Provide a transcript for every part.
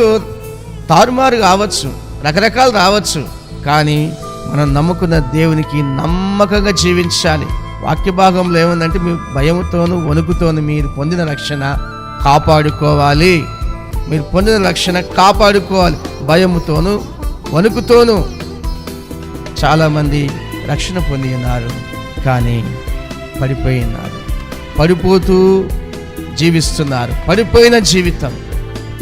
పరిస్థితులు తారుమారు కావచ్చు రకరకాలు రావచ్చు కానీ మనం నమ్ముకున్న దేవునికి నమ్మకంగా జీవించాలి. వాక్య భాగంలో ఏముందంటే మీ భయముతోను వణుకుతోనూ మీరు పొందిన రక్షణ కాపాడుకోవాలి. మీరు పొందిన రక్షణ కాపాడుకోవాలి. భయముతోనూ వణుకుతోనూ చాలామంది రక్షణ పొంది ఉన్నారు కానీ పడిపోయి ఉన్నారు. పడిపోతూ జీవిస్తున్నారు. పడిపోయిన జీవితం.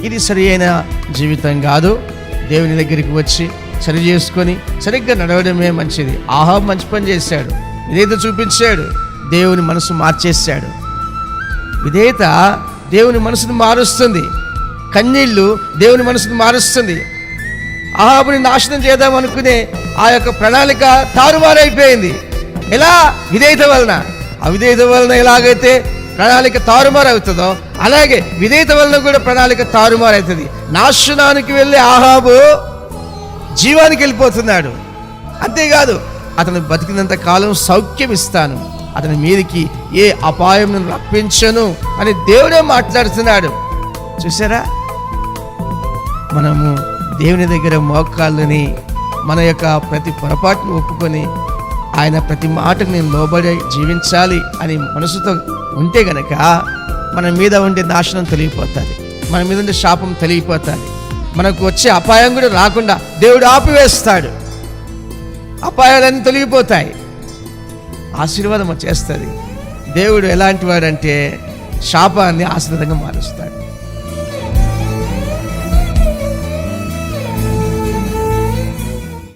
ఇది సరి అయిన జీవితం కాదు. దేవుని దగ్గరికి వచ్చి సరి చేసుకొని సరిగ్గా నడవడమే మంచిది. ఆహా మంచి పని చేశాడు. విధేయత చూపించాడు. దేవుని మనసు మార్చేశాడు. విధేయత దేవుని మనసును మారుస్తుంది. కన్నీళ్ళు దేవుని మనసును మారుస్తుంది. ఆహాబుని నాశనం చేద్దాం అనుకునే ఆ యొక్క ప్రణాళిక తారుమారైపోయింది. ఎలా? విధేయత వలన. అవిధేయత వలన ఎలాగైతే ప్రణాళిక తారుమారు అవుతుందో అలాగే విధేయత వలన కూడా ప్రణాళిక తారుమారవుతుంది. నాశనానికి వెళ్ళే ఆహాబు జీవానికి వెళ్ళిపోతున్నాడు. అంతేకాదు అతను బతికినంత కాలం సౌఖ్యం ఇస్తాను. అతని మీదకి ఏ అపాయం రప్పించను అని దేవుడే మాట్లాడుతున్నాడు. చూసారా మనము దేవుని దగ్గర మోకాళ్ళని మన యొక్క ప్రతి పొరపాటును ఒప్పుకొని ఆయన ప్రతి మాటకు నేను లోబడి జీవించాలి అని మనసుతో ఉంటే గనక మన మీద ఉండే నాశనం తొలగిపోతుంది. మన మీద ఉండే శాపం తొలగిపోతుంది. మనకు వచ్చే అపాయం కూడా రాకుండా దేవుడు ఆపివేస్తాడు. అపాయాలన్నీ తొలగిపోతాయి. ఆశీర్వాదం వచ్చేస్తుంది. దేవుడు ఎలాంటి వాడంటే శాపాన్ని ఆశీర్వాదంగా మారుస్తాడు.